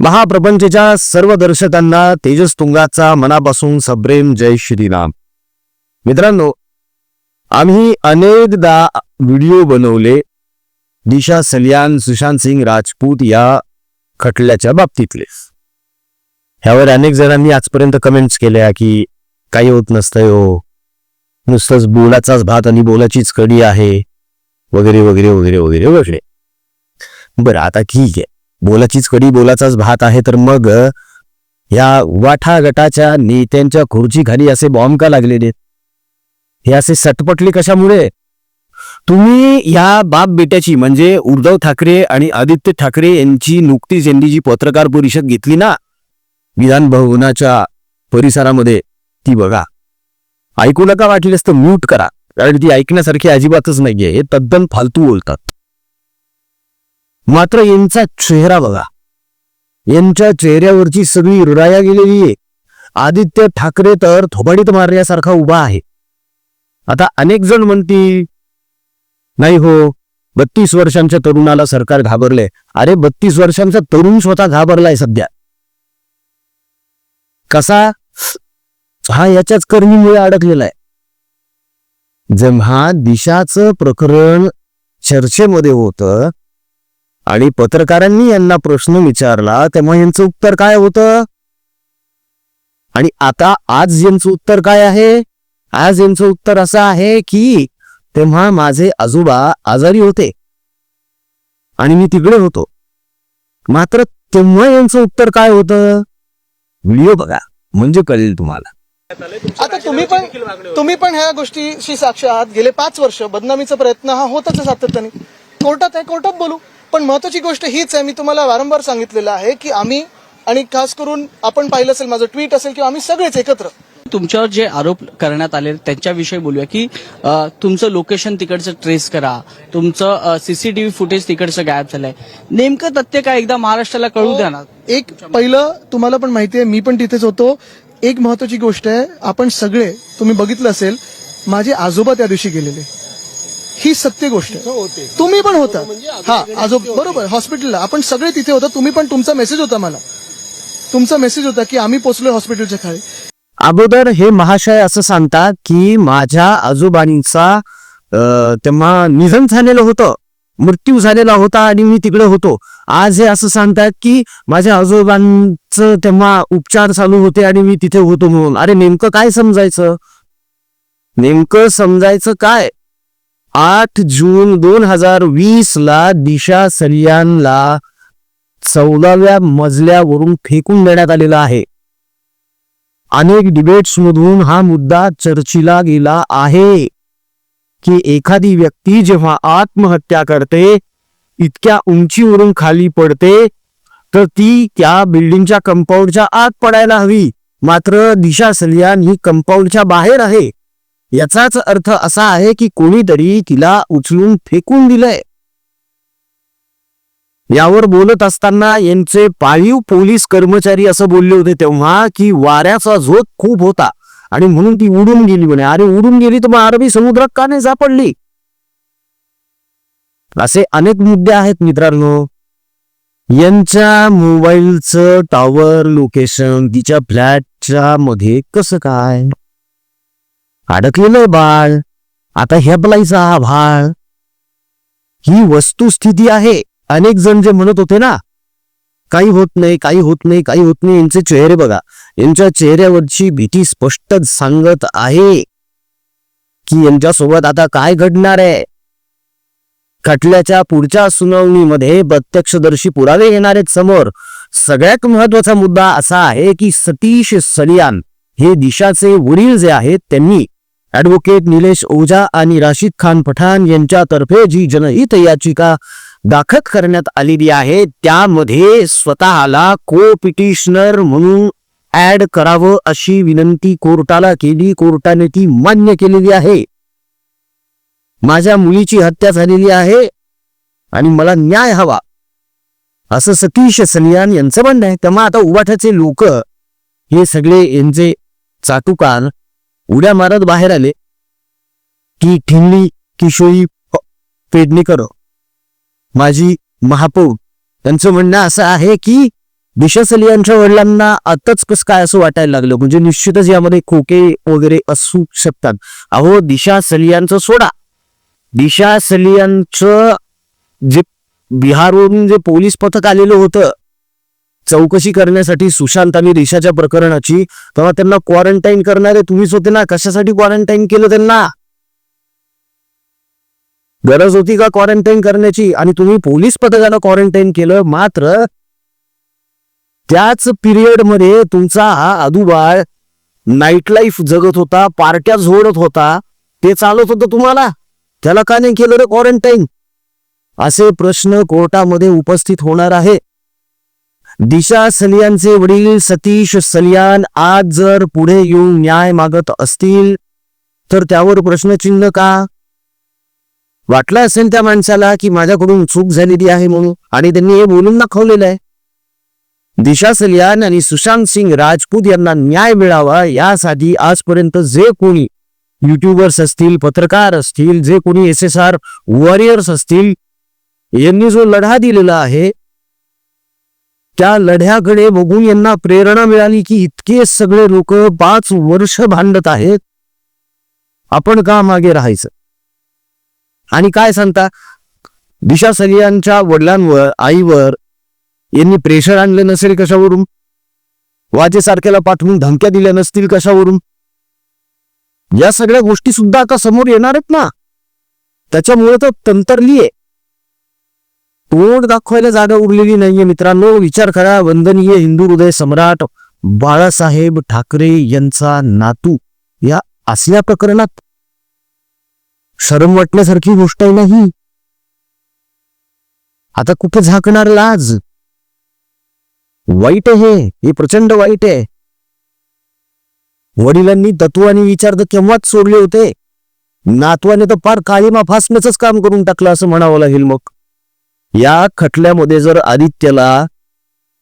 महाप्रपंचच्या सर्व दर्शकांना तेजस तुंगाचा मनापासून सप्रेम जय श्रीराम. मित्रांनो आम्ही अनेकदा व्हिडिओ बनवले दिशा सलियान सुशांत सिंग राजपूत या खटल्याच्या बाबतीतले. ह्यावर अनेक जणांनी आजपर्यंत कमेंट्स केल्या की काही होत नसतंय हो. नुसतंच बोलाचाच भात आणि बोलाचीच कडी आहे. वगैरे वगैरे वगैरे वगैरे वगैरे. बरं आता ठीक आहे. बोलाचीच कडी बोलाचाच भात आहे तर मग या वाठा गटाच्या नेत्यांच्या खुर्चीखाली असे बॉम्ब का लागलेले हे असे सटपटले कशामुळे? तुम्ही या बाप बेट्याची म्हणजे उद्धव ठाकरे आणि आदित्य ठाकरे यांची नुकतीच यांनी जी पत्रकार परिषद घेतली ना? विधान भवनाच्या परिसरामध्ये. ती बघा. ऐकू नका वाटलेस तर म्यूट करा. कारण ती ऐकण्यासारखी अजिबातच नाहीये. हे तद्दन फालतू बोलतात. मात्र यांचा चेहरा बघा. यांच्या चेहऱ्यावरची सगळी रुराया गेलेली आहे. आदित्य ठाकरे तर थोबाडीत मारण्यासारखा उभा आहे. आता अनेक जण म्हणतील नाही हो बत्तीस वर्षांच्या तरुणाला सरकार घाबरले अरे बत्तीस वर्षांचा तरुण स्वतः घाबरलाय सध्या. कसा? हा याच्याच कर्मीमुळे अडकलेला आहे. जेव्हा दिशाचं प्रकरण चर्चेमध्ये होतं आणि पत्रकारांनी यांना प्रश्न विचारला तेव्हा यांचं उत्तर काय होतं? आणि आता आज यांचं उत्तर काय आहे? आज यांचं उत्तर असं आहे की तेव्हा माझे आजोबा आजारी होते. आणि मी तिकडे होतो. मात्र तेव्हा यांचं उत्तर काय होतं? व्हिडिओ बघा म्हणजे कळेल तुम्हाला. आता तुम्ही पण तुम्ही पण ह्या गोष्टीशी साक्ष आहात गेले पाच वर्ष. बदनामीचा प्रयत्न हा होतच सातत्याने. कोर्टात आहे कोर्टात बोलू. पण महत्वाची गोष्ट हीच आहे मी तुम्हाला वारंवार सांगितलेलं आहे की आम्ही आणि खास करून आपण पाहिलं असेल माझं ट्विट असेल किंवा आम्ही सगळेच एकत्र. तुमच्यावर जे आरोप करण्यात आले त्यांच्याविषयी बोलूया की तुमचं लोकेशन तिकडचं ट्रेस करा. तुमचं सीसीटीव्ही फुटेज तिकडचं गायब झालंय. नेमकं तथ्य काय? एकदा महाराष्ट्राला कळू द्या ना. एक पहिलं तुम्हाला पण माहिती आहे मी पण तिथेच होतो. एक महत्वाची गोष्ट आहे आपण सगळे तुम्ही बघितलं असेल माझे आजोबा त्या दिवशी गेलेले. ही सत्य गोष्ट आहे. तुम्ही पण होता. हा आजोबा बरोबर हॉस्पिटलला. आपण सगळे तिथे होता तुम्ही पण तुमचा मेसेज होता मला. तुमचा मेसेज होता की आम्ही पोहोचलोय हॉस्पिटलच्या खाली. अगोदर हे महाशय असं सांगतात की माझ्या आजोबांचा तेव्हा निधन झालेलं होतं. मृत्यू झालेला होता आणि मी तिकडे होतो. आज हे असं सांगतात की माझ्या आजोबांचं तेव्हा उपचार चालू होते आणि मी तिथे होतो म्हणून. अरे नेमकं काय समजायचं? नेमकं समजायचं काय? आठ जून दोन हजार वीस ला दिशा सलियानला चौदाव्या मजल्यावरून फेकून देण्यात आलेला आहे. अनेक डिबेट्स मधून हा मुद्दा चर्चिला गेला आहे. की एखादी व्यक्ती जेव्हा आत्महत्या करते इतक्या उंचीवरून खाली पडते तर ती त्या बिल्डिंगच्या कंपाऊंडच्या आत पडायला हवी. मात्र दिशा सलियान ही कंपाऊंडच्या बाहेर आहे. याचाच अर्थ असा आहे की कोणीतरी तिला उचलून फेकून दिलंय. यावर बोलत असताना यांचे पाळीव पोलीस कर्मचारी असं बोलले होते तेव्हा की वाऱ्याचा झोत खूप होता आणि म्हणून ती उडून गेली म्हणे. अरे उडून गेली तर मग अरबी समुद्रात का नाही सापडली? असे अनेक मुद्दे आहेत मित्रांनो. यांच्या मोबाईलचं टॉवर लोकेशन तिच्या फ्लॅटच्या मध्ये कसं काय? अडकलेलं बाळ. आता हेबलायचा हा भाळ. ही वस्तुस्थिती आहे. अनेक जण जे म्हणत होते ना काही होत नाही काही होत नाही काही होत नाही यांचे चेहरे बघा. यांच्या चेहऱ्यावरची भीती स्पष्ट सांगत आहे की यांच्यासोबत आता काय घडणार आहे? खटल्याच्या पुढच्या सुनावणीमध्ये प्रत्यक्षदर्शी पुरावे येणार आहेत समोर. सगळ्यात महत्त्वाचा मुद्दा असा आहे की सतीश सलियान हे दिशाचे वडील जे आहेत त्यांनी ऍडव्होकेट निलेश ओझा आणि राशीद खान पठाण यांच्यातर्फे जी जनहित याचिका दाखल करण्यात आलेली आहे त्यामध्ये स्वतःला को पिटिशनर म्हणून ऍड करावं अशी विनंती कोर्टाला केली. कोर्टाने ती मान्य केलेली आहे. माझ्या मुलीची हत्या झालेली आहे आणि मला न्याय हवा. असं सतीश सनियान यांचं म्हणणं आहे. तेव्हा आता उबाठाचे लोक हे सगळे यांचे चाटुकार उड्या मारत बाहेर आले. की ठिल्ली किशोरी पेडणेकर माझी महापौर. त्यांचं म्हणणं असं आहे की दिशा सलियांच्या वडिलांना आताच कसं काय असं वाटायला लागलं? म्हणजे निश्चितच यामध्ये खोके वगैरे असू शकतात. अहो दिशा सलियांचं सोडा. दिशा सलियांचं जे बिहारवरून जे पोलीस पथक आलेलं होतं चौकशी करण्यासाठी सुशांत आणि दिशाच्या प्रकरणाची. तेव्हा त्यांना क्वारंटाईन करणारे तुम्हीच होते ना. कशासाठी क्वारंटाईन केलं त्यांना? गरज होती का क्वारंटाईन करण्याची? आणि तुम्ही पोलीस पथकाला क्वारंटाईन केलं मात्र त्याच पिरियडमध्ये तुमचा हा आदुबाळ नाईट लाईफ जगत होता पार्ट्या झोडत होता. ते चालत होतं तुम्हाला. त्याला का नाही केलं रे क्वारंटाईन असे प्रश्न कोर्टामध्ये उपस्थित होणार आहे. दिशा सलियांचे वडील सतीश सलियान आज जर पुढे येऊन न्याय मागत असतील तर त्यावर प्रश्नचिन्ह का? वाटलं असेल त्या माणसाला की माझ्याकडून चूक झालेली आहे म्हणून आणि त्यांनी हे बोलून दाखवलेलं आहे. दिशा सलियान आणि सुशांत सिंग राजपूत यांना न्याय मिळावा यासाठी आजपर्यंत जे कोणी युट्यूबर्स असतील पत्रकार असतील जे कोणी एस एस आर वॉरियर्स असतील यांनी जो लढा दिलेला आहे त्या लढ्याकडे बघून यांना प्रेरणा मिळाली की इतके सगळे लोक पाच वर्ष भांडत आहेत. आपण का मागे राहायचं? आणि काय सांगता? दिशा सलियांच्या वडिलांवर आईवर यांनी प्रेशर आणलं नसेल कशावरून? वाजेसारख्याला पाठवून धमक्या दिल्या नसतील कशावरून? या सगळ्या गोष्टी सुद्धा आता समोर येणार आहेत ना? त्याच्यामुळे तर तंतरली आहे तोंड दाखवायला जागा उरलेली नाहीये. मित्रांनो विचार करा. वंदनीय हिंदू हृदय सम्राट बाळासाहेब ठाकरे यांचा नातू या असल्या प्रकरणात शरम वाटण्यासारखी गोष्ट आहे नाही आता कुठे झाकणार लाज? वाईट आहे. हे हे प्रचंड वाईट आहे. वडिलांनी तत्व आणि विचार तर केव्हाच सोडले होते. नातवाने तर फार काळीमा फासण्याच काम करून टाकलं असं म्हणावं लागेल मग. या खटल्यामध्ये जर आदित्यला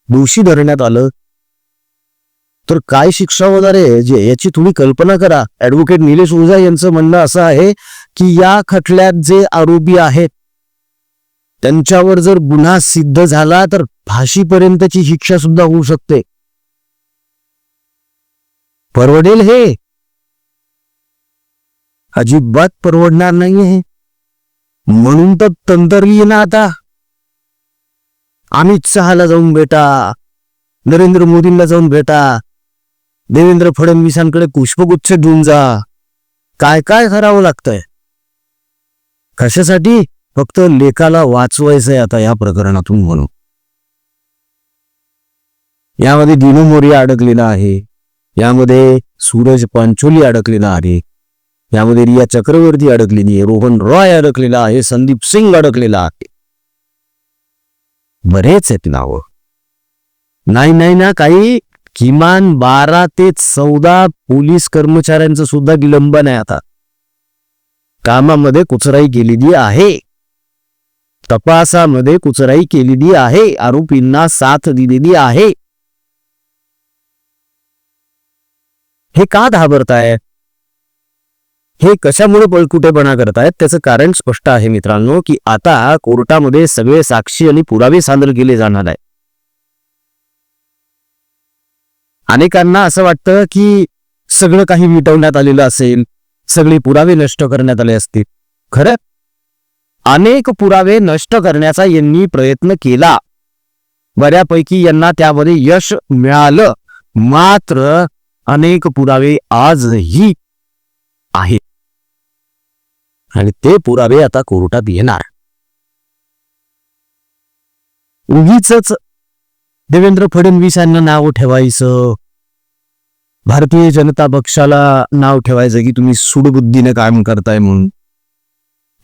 दोषी धरण्यात आलं तर काय शिक्षा होणार आहे? जे याची तुम्ही कल्पना करा. ऍडव्होकेट निलेश ओझा यांचं म्हणणं असं आहे की या खटल्यात जे आरोपी आहेत त्यांच्यावर जर गुन्हा सिद्ध झाला तर फाशीपर्यंतची शिक्षा सुद्धा होऊ शकते. परवडेल हे? अजिबात परवडणार नाहीये म्हणून तर तंतरली ना आता. अमित शहाला जाऊन भेटा. नरेंद्र मोदींना जाऊन भेटा. देवेंद्र फडणवीसांकडे पुष्पगुच्छ घेऊन जा. काय काय करावं लागतंय? कशासाठी? फक्त लेखाला वाचवायचंय आता या प्रकरणातून म्हणून. यामध्ये दिनू मोरिया अडकलेला आहे. यामध्ये सूरज पांचोली अडकलेला आहे. यामध्ये रिया चक्रवर्ती अडकलेली आहे. रोहन रॉय अडकलेला आहे. संदीप सिंग अडकलेला आहे. बरेच आहेत नावं. नाही नाही ना काही. किमान बारा ते चौदा पोलीस कर्मचाऱ्यांचं सुद्धा विलंबन आहे आता. कामामध्ये कुचराई केलेली आहे. तपासामध्ये कुचराई केलेली आहे. आरोपींना साथ दिलेली आहे. हे का घाबरताय? हे कशामुळे पळकुटेपणा करतायत? त्याचं कारण स्पष्ट आहे मित्रांनो की आता कोर्टामध्ये सगळे साक्षी आणि पुरावे सादर केले जाणार आहे अनेकांना असं वाटतं की सगळं काही मिटवण्यात आलेलं असेल सगळे पुरावे नष्ट करण्यात आले असतील. खरं? अनेक पुरावे नष्ट करण्याचा यांनी प्रयत्न केला. बऱ्यापैकी यांना त्यामध्ये यश मिळालं. मात्र अनेक पुरावे आजही आहेत. आणि ते पुरावे आता कोर्टात येणार. उगीच देवेंद्र फडणवीस यांना नाव ठेवायचं. भारतीय जनता पक्षाला नाव ठेवायचं की तुम्ही सुडबुद्धीनं काम करताय म्हणून.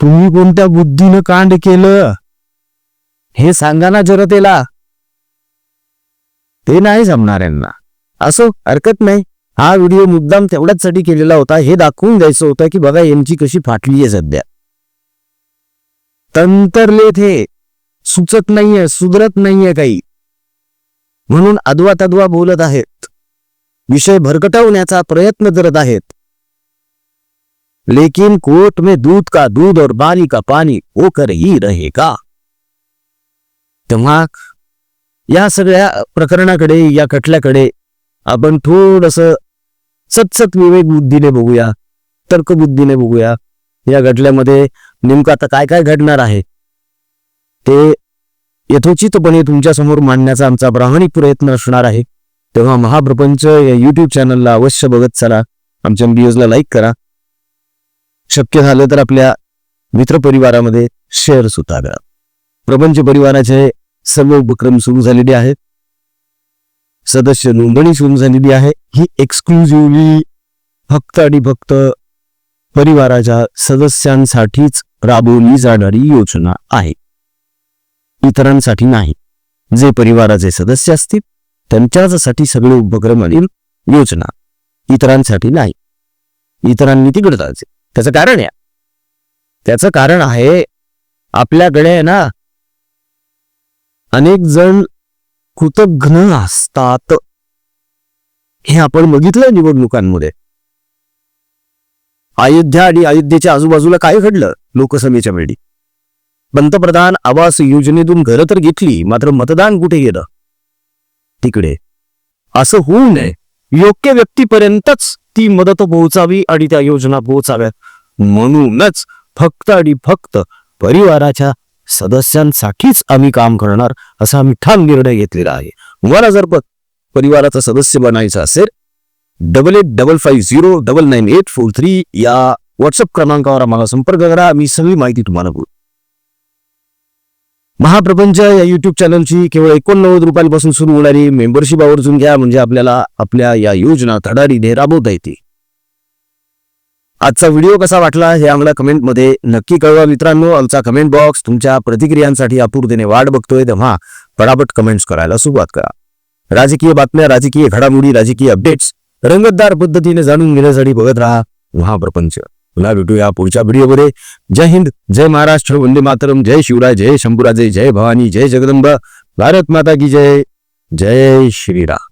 तुम्ही कोणत्या बुद्धीनं कांड केलं? हे सांगा ना जनतेला. ते नाही जमणार यांना. असो हरकत नाही. हा व्हिडिओ मुद्दाम तेवढ्याचसाठी केलेला होता हे दाखवून द्यायचं होतं की बघा यांची कशी फाटली आहे सध्या. तंतरलेत हे. सुचत नाहीये सुधरत नाहीये काही. म्हणून अदवा तद्वा बोलत आहेत. विषय भरकटवण्याचा प्रयत्न करत आहेत. लेकिन कोर्ट में दूध का दूध और पानी का पानी होकर ही रहेगा. तेव्हा या सगळ्या प्रकरणाकडे या खटल्याकडे आपण थोडस सतसत विवेक बुद्धीने बघूया तर्कबुद्धीने बघूया. या घडल्यामध्ये नेमकं आता काय काय घडणार आहे? ते यथोचितपणे तुमच्यासमोर मांडण्याचा आमचा प्रामाणिक प्रयत्न असणार आहे. तेव्हा महाप्रपंच या युट्यूब चॅनलला अवश्य बघत चला. आमच्या व्हिडिओजला लाईक करा. शक्य झालं तर आपल्या मित्रपरिवारामध्ये शेअर सुद्धा करा. प्रपंच परिवाराचे सर्व उपक्रम सुरू झालेले आहेत. सदस्य नोंदणी सुरू झालेली आहे. ही एक्सक्लुझिव्हली फक्त आणि फक्त परिवाराच्या सदस्यांसाठीच राबवली जाणारी योजना आहे. इतरांसाठी नाही. जे परिवाराचे सदस्य असतील त्यांच्यासाठी सगळे उपक्रम आणि योजना इतरांसाठी नाही. इतरांनी तिकडे जायचे त्याचं कारण आहे त्याचं कारण आहे आपल्याकडे ना अनेक जण कृतघ्न असतात हे आपण बघितलं निवडणुकांमध्ये. अयोध्या आणि अयोध्येच्या आजूबाजूला काय घडलं लोकसभेच्या वेळी? पंतप्रधान आवास योजनेतून घरं तर घेतली मात्र मतदान कुठे गेलं? तिकडे. असं होऊ नये. योग्य व्यक्तीपर्यंतच ती मदत पोहोचावी आणि त्या योजना पोहोचाव्यात. म्हणूनच फक्त आणि फक्त परिवाराच्या सदस्यांसाठीच आम्ही काम करणार असा आम्ही ठाम निर्णय घेतलेला आहे. तुम्हाला जर परिवाराचा सदस्य बनायचा असेल double eight double five zero double nine eight four three या व्हॉट्सअप क्रमांकावर आम्हाला संपर्क करा. आम्ही सगळी माहिती तुम्हाला बोलू. महाप्रपंच या युट्यूब चॅनलची केवळ एकोणनव्वद रुपयांपासून सुरू होणारी मेंबरशिप आवर्जून घ्या. म्हणजे आपल्याला आपल्या या योजना धडाडीने राबवता येते आजचा व्हिडिओ कसा वाटला हे आम्हाला कमेंटमध्ये नक्की कळवा मित्रांनो. आमचा कमेंट बॉक्स तुमच्या प्रतिक्रियांसाठी आपुरतेने वाट बघतोय तेव्हा पटापट कमेंट्स करायला सुरुवात करा. राजकीय बातम्या राजकीय घडामोडी राजकीय अपडेट्स रंगतदार पद्धतीने जाणून घेण्यासाठी बघत राहा महाप्रपंच पुन्हा भेटूया पुढच्या व्हिडिओमध्ये. जय हिंद जय महाराष्ट्र वंदे मातरम जय शिवराय जय शंभूराजे जय भवानी जय जगदंब. भारत माता की जय. जय श्रीराम.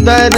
सुंदर